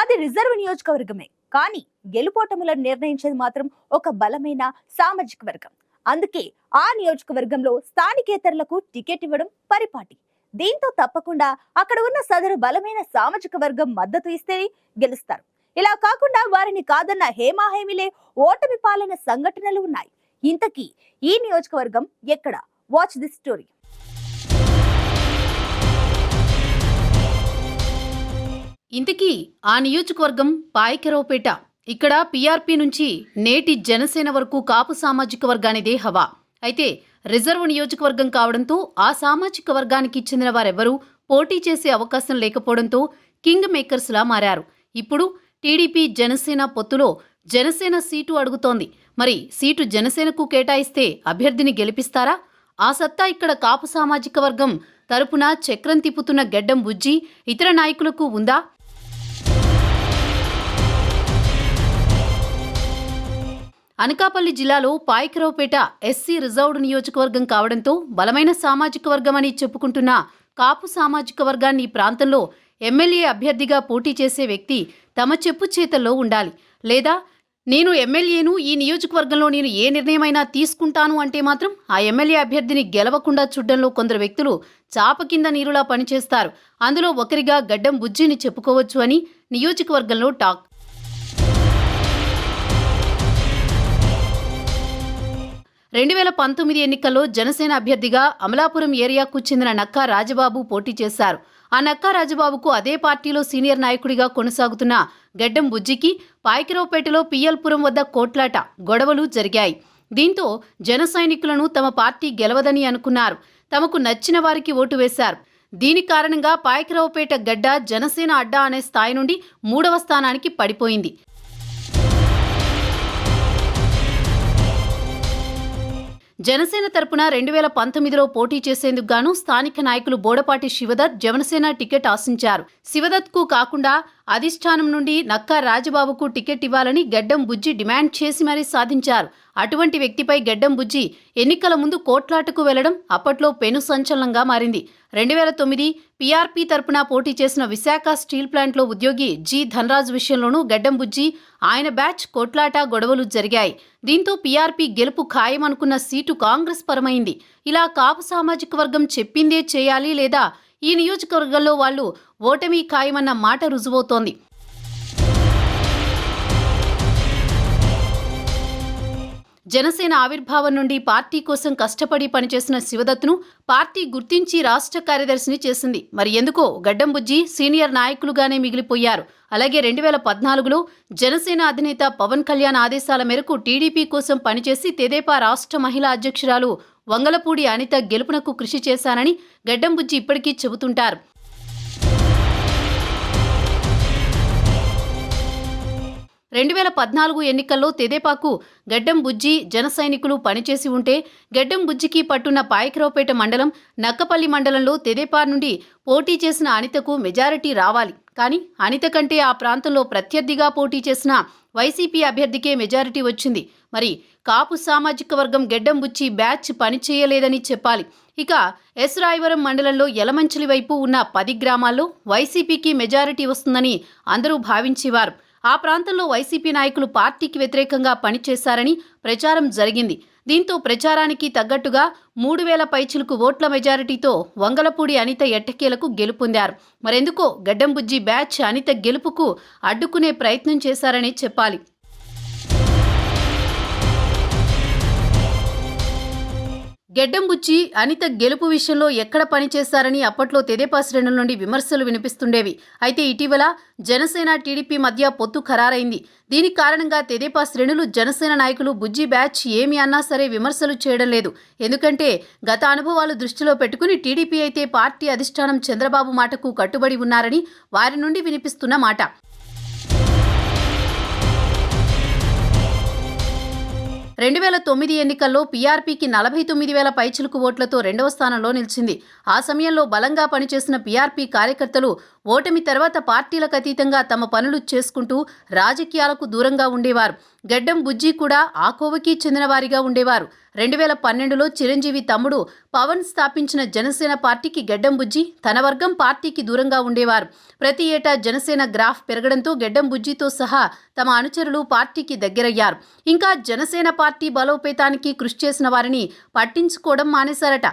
అది రిజర్వ్ నియోజకవర్గమే. కానీ గెలుపోటములను నిర్ణయించేది మాత్రం ఒక బలమైన సామాజిక వర్గం. అందుకే ఆ నియోజకవర్గంలో స్థానికేతరులకు టికెట్ ఇవ్వడం పరిపాటి. దీంతో తప్పకుండా అక్కడ ఉన్న సదరు బలమైన సామాజిక వర్గం మద్దతు ఇస్తే గెలుస్తారు. ఇలా కాకుండా వారిని కాదన్న హేమాహేమిలే ఓటమి పాలన సంఘటనలు ఉన్నాయి. ఇంతకీ ఈ నియోజకవర్గం ఎక్కడ? వాచ్ దిస్ స్టోరీ ఇంతకీ ఆ నియోజకవర్గం పాయకెరవపేట. ఇక్కడ పీఆర్పీ నుంచి నేటి జనసేన వరకు కాపు సామాజిక వర్గానిదే హవా. అయితే రిజర్వ్ నియోజకవర్గం కావడంతో ఆ సామాజిక వర్గానికి చెందిన వారెవరూ పోటీ చేసే అవకాశం లేకపోవడంతో కింగ్ మేకర్స్లా మారారు. ఇప్పుడు టీడీపీ జనసేన పొత్తులో జనసేన సీటు అడుగుతోంది. మరి సీటు జనసేనకు కేటాయిస్తే అభ్యర్థిని గెలిపిస్తారా? ఆ సత్తా ఇక్కడ కాపు సామాజిక వర్గం తరపున చక్రం తిప్పుతున్న గెడ్డం బుజ్జి ఇతర నాయకులకు ఉందా? అనకాపల్లి జిల్లాలో పాయకరావుపేట ఎస్సీ రిజర్వ్డ్ నియోజకవర్గం కావడంతో బలమైన సామాజిక వర్గమని చెప్పుకుంటున్న కాపు సామాజిక వర్గాన్ని ఈ ప్రాంతంలో ఎమ్మెల్యే అభ్యర్థిగా పోటీ చేసే వ్యక్తి తమ చెప్పు చేతల్లో ఉండాలి. లేదా నేను ఎమ్మెల్యేను ఈ నియోజకవర్గంలో నేను ఏ నిర్ణయమైనా తీసుకుంటాను అంటే మాత్రం ఆ ఎమ్మెల్యే అభ్యర్థిని గెలవకుండా చూడ్డంలో కొందరు వ్యక్తులు చాప కింద నీరులా పనిచేస్తారు. అందులో ఒకరిగా గడ్డం బుజ్జిని చెప్పుకోవచ్చు అని నియోజకవర్గంలో టాక్ రెండు వేల పంతొమ్మిది ఎన్నికల్లో జనసేన అభ్యర్థిగా అమలాపురం ఏరియాకు చెందిన నక్కా రాజబాబు పోటీ చేశారు. ఆ నక్కా రాజబాబుకు అదే పార్టీలో సీనియర్ నాయకుడిగా కొనసాగుతున్న గడ్డం బుజ్జికి పాయకిరావుపేటలో పిఎల్పురం వద్ద కోట్లాట గొడవలు జరిగాయి. దీంతో జన సైనికులను తమ పార్టీ గెలవదని అనుకున్నారు. తమకు నచ్చిన వారికి ఓటు వేశారు. దీని కారణంగా పాయకిరావుపేట గడ్డ జనసేన అడ్డా అనే స్థాయి నుండి మూడవ స్థానానికి పడిపోయింది. జనసేన తరపున రెండు వేల పంతొమ్మిదిలో పోటీ చేసేందుకు గాను స్థానిక నాయకులు బోడపాటి శివదత్ జనసేన టికెట్ ఆశించారు. శివదత్కు కాకుండా అధిష్టానం నుండి నక్కా రాజబాబుకు టికెట్ ఇవ్వాలని గడ్డం బుజ్జి డిమాండ్ చేసి మరీ సాధించారు. అటువంటి వ్యక్తిపై గెడ్డం బుజ్జి ఎన్నికల ముందు కోట్లాటకు వెళ్ళడం అప్పట్లో పెను సంచలనంగా మారింది. రెండు వేల తొమ్మిది పీఆర్పీ తరపున పోటీ చేసిన విశాఖ స్టీల్ ప్లాంట్లో ఉద్యోగి జి ధనరాజ్ విషయంలోనూ గడ్డం బుజ్జి ఆయన బ్యాచ్ కోట్లాట గొడవలు జరిగాయి. దీంతో పీఆర్పీ గెలుపు ఖాయమనుకున్న సీటు కాంగ్రెస్ పరమైంది. ఇలా కాపు సామాజిక వర్గం చెప్పిందే చేయాలి లేదా ఈ నియోజకవర్గంలో వాళ్ళు ఓటమి ఖాయమన్న మాట రుజువవుతోంది. జనసేన ఆవిర్భావం నుండి పార్టీ కోసం కష్టపడి పనిచేసిన శివదత్తును పార్టీ గుర్తించి రాష్ట్ర కార్యదర్శిని చేసింది. మరి ఎందుకో గడ్డం బుజ్జి సీనియర్ నాయకులుగానే మిగిలిపోయారు. అలాగే రెండు వేల పద్నాలుగులో జనసేన అధినేత పవన్ కళ్యాణ్ ఆదేశాల మేరకు టీడీపీ కోసం పనిచేసి తెదేపా రాష్ట్ర మహిళా అధ్యక్షురాలు వంగలపూడి అనిత గెలుపునకు కృషి చేశానని గడ్డంబుజ్జి ఇప్పటికీ చెబుతుంటారు. రెండు వేల పద్నాలుగు ఎన్నికల్లో తెదేపాకు గడ్డం బుజ్జి జన సైనికులు పనిచేసి ఉంటే గడ్డం బుజ్జికి పట్టున్న పాయకరావుపేట మండలం నక్కపల్లి మండలంలో తెదేపా నుండి పోటీ చేసిన అనితకు మెజారిటీ రావాలి. కానీ అనిత కంటే ఆ ప్రాంతంలో ప్రత్యర్థిగా పోటీ చేసిన వైసీపీ అభ్యర్థికే మెజారిటీ వచ్చింది. మరి కాపు సామాజిక వర్గం గెడ్డం బుచ్చి బ్యాచ్ పనిచేయలేదని చెప్పాలి. ఇక ఎస్ రాయవరం మండలంలో యలమంచిలి వైపు ఉన్న పది గ్రామాల్లో వైసీపీకి మెజారిటీ వస్తుందని అందరూ భావించేవారు. ఆ ప్రాంతంలో వైసీపీ నాయకులు పార్టీకి వ్యతిరేకంగా పనిచేశారని ప్రచారం జరిగింది. దీంతో ప్రచారానికి తగ్గట్టుగా మూడు వేల పైచిలకు ఓట్ల మెజారిటీతో వంగలపూడి అనిత ఎట్టకేలకు గెలుపొందారు. మరెందుకో గడ్డంబుజ్జి బ్యాచ్ అనిత గెలుపుకు అడ్డుకునే ప్రయత్నం చేశారని చెప్పాలి. గెడ్డంబుచ్చి అనిత గెలుపు విషయంలో ఎక్కడ పనిచేశారని అప్పట్లో తెదేపా శ్రేణుల నుండి విమర్శలు వినిపిస్తుండేవి. అయితే ఇటీవల జనసేన టీడీపీ మధ్య పొత్తు ఖరారైంది. దీని కారణంగా తెదేపా శ్రేణులు జనసేన నాయకులు బుజ్జి బ్యాచ్ ఏమి అన్నా సరే విమర్శలు చేయడం లేదు. ఎందుకంటే గత అనుభవాలు దృష్టిలో పెట్టుకుని టీడీపీ అయితే పార్టీ అధిష్టానం చంద్రబాబు మాటకు కట్టుబడి ఉన్నారని వారి నుండి వినిపిస్తున్న మాట. రెండు వేల తొమ్మిది ఎన్నికల్లో పీఆర్పీకి నలభై తొమ్మిది వేల పైచిలుకు ఓట్లతో రెండవ స్థానంలో నిలిచింది. ఆ సమయంలో బలంగా పనిచేసిన పీఆర్పీ కార్యకర్తలు ఓటమి తర్వాత పార్టీలకు అతీతంగా తమ పనులు చేసుకుంటూ రాజకీయాలకు దూరంగా ఉండేవారు. గడ్డం బుజ్జి కూడా ఆ కోవకి చెందినవారిగా ఉండేవారు. రెండు వేల పన్నెండులో చిరంజీవి తమ్ముడు పవన్ స్థాపించిన జనసేన పార్టీకి గడ్డం బుజ్జి తన వర్గం పార్టీకి దూరంగా ఉండేవారు. ప్రతి ఏటా జనసేన గ్రాఫ్ పెరగడంతో గడ్డం బుజ్జితో సహా తమ అనుచరులు పార్టీకి దగ్గరయ్యారు. ఇంకా జనసేన పార్టీ బలోపేతానికి కృషి చేసిన వారిని పట్టించుకోవడం మానేశారట.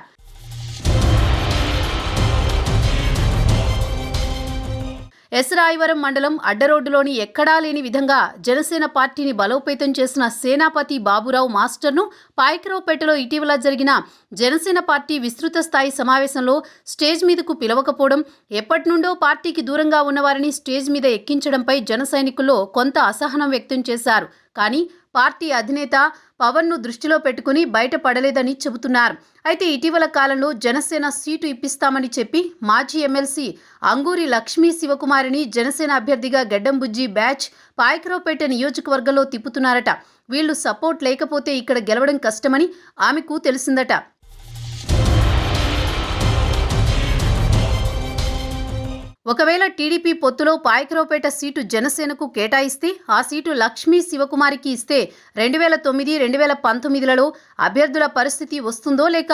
ఎస్రాయివరం మండలం అడ్డరోడ్డులోని ఎక్కడా లేని విధంగా జనసేన పార్టీని బలోపేతం చేసిన సేనాపతి బాబురావు మాస్టర్ను పాయకరావుపేటలో ఇటీవల జరిగిన జనసేన పార్టీ విస్తృత స్థాయి సమావేశంలో స్టేజ్ మీదకు పిలవకపోవడం ఎప్పటి నుండో పార్టీకి దూరంగా ఉన్నవారిని స్టేజ్ మీద ఎక్కించడంపై జన సైనికుల్లో కొంత అసహనం వ్యక్తం చేశారు. కానీ పార్టీ అధినేత పవన్ను దృష్టిలో పెట్టుకుని బయటపడలేదని చెబుతున్నారు. అయితే ఇటీవల కాలంలో జనసేన సీటు ఇప్పిస్తామని చెప్పి మాజీ ఎమ్మెల్సీ అంగూరి లక్ష్మీ శివకుమారిని జనసేన అభ్యర్థిగా గడ్డంబుజ్జి బ్యాచ్ పాయకరావుపేట నియోజకవర్గంలో తిప్పుతున్నారట. వీళ్ళు సపోర్ట్ లేకపోతే ఇక్కడ గెలవడం కష్టమని ఆమెకు తెలిసిందట. ఒకవేళ టీడీపీ పొత్తులో పాయకరావుపేట సీటు జనసేనకు కేటాయిస్తే ఆ సీటు లక్ష్మీ శివకుమారికి ఇస్తే రెండు వేల తొమ్మిది రెండు వేల పంతొమ్మిదిలలో అభ్యర్థుల పరిస్థితి వస్తుందో లేక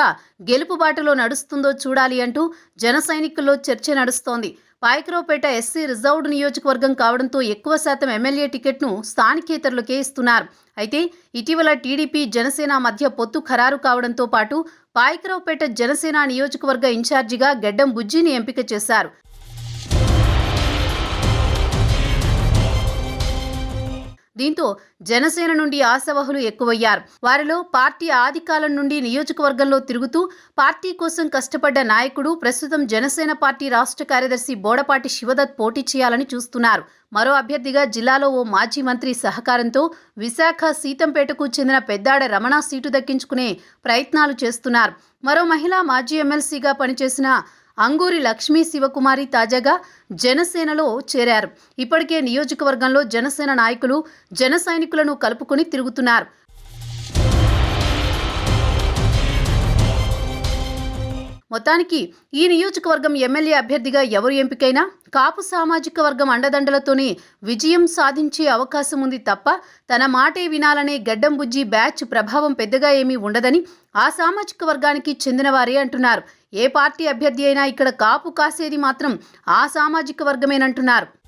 గెలుపు బాటలో నడుస్తుందో చూడాలి అంటూ జన సైనికుల్లో చర్చ నడుస్తోంది. పాయకరావుపేట ఎస్సీ రిజర్వ్డ్ నియోజకవర్గం కావడంతో ఎక్కువ శాతం ఎమ్మెల్యే టికెట్ను స్థానికేతరులకే ఇస్తున్నారు. అయితే ఇటీవల టీడీపీ జనసేన మధ్య పొత్తు ఖరారు కావడంతో పాటు పాయకరావుపేట జనసేన నియోజకవర్గ ఇన్ఛార్జిగా గెడ్డం బుజ్జిని ఎంపిక చేశారు. దీంతో జనసేన నుండి ఆశావహులు ఎక్కువయ్యారు. వారిలో పార్టీ ఆదికాలం నుండి నియోజకవర్గంలో తిరుగుతూ పార్టీ కోసం కష్టపడ్డ నాయకుడు ప్రస్తుతం జనసేన పార్టీ రాష్ట్ర కార్యదర్శి బోడపాటి శివదత్ పోటీ చేయాలని చూస్తున్నారు. మరో అభ్యర్థిగా జిల్లాలో ఓ మాజీ మంత్రి సహకారంతో విశాఖ సీతంపేటకు చెందిన పెద్దాడ రమణ సీటు దక్కించుకునే ప్రయత్నాలు చేస్తున్నారు. మరో మహిళా మాజీ ఎమ్మెల్సీగా పనిచేసిన అంగూరి లక్ష్మీ శివకుమారి తాజాగా జనసేనలో చేరారు. ఇప్పటికే నియోజకవర్గంలో జనసేన నాయకులు జన సైనికులను కలుపుకొని తిరుగుతున్నారు. మొత్తానికి ఈ నియోజకవర్గం ఎమ్మెల్యే అభ్యర్థిగా ఎవరు ఎంపికైనా కాపు సామాజిక వర్గం అండదండలతోనే విజయం సాధించే అవకాశం ఉంది తప్ప తన మాటే వినాలనే గడ్డం బుజ్జి బ్యాచ్ ప్రభావం పెద్దగా ఏమీ ఉండదని ఆ సామాజిక వర్గానికి చెందినవారే అంటున్నారు. ఏ పార్టీ అభ్యర్థి అయినా ఇక్కడ కాపు కాసేది మాత్రం ఆ సామాజిక వర్గమేనంటున్నారు.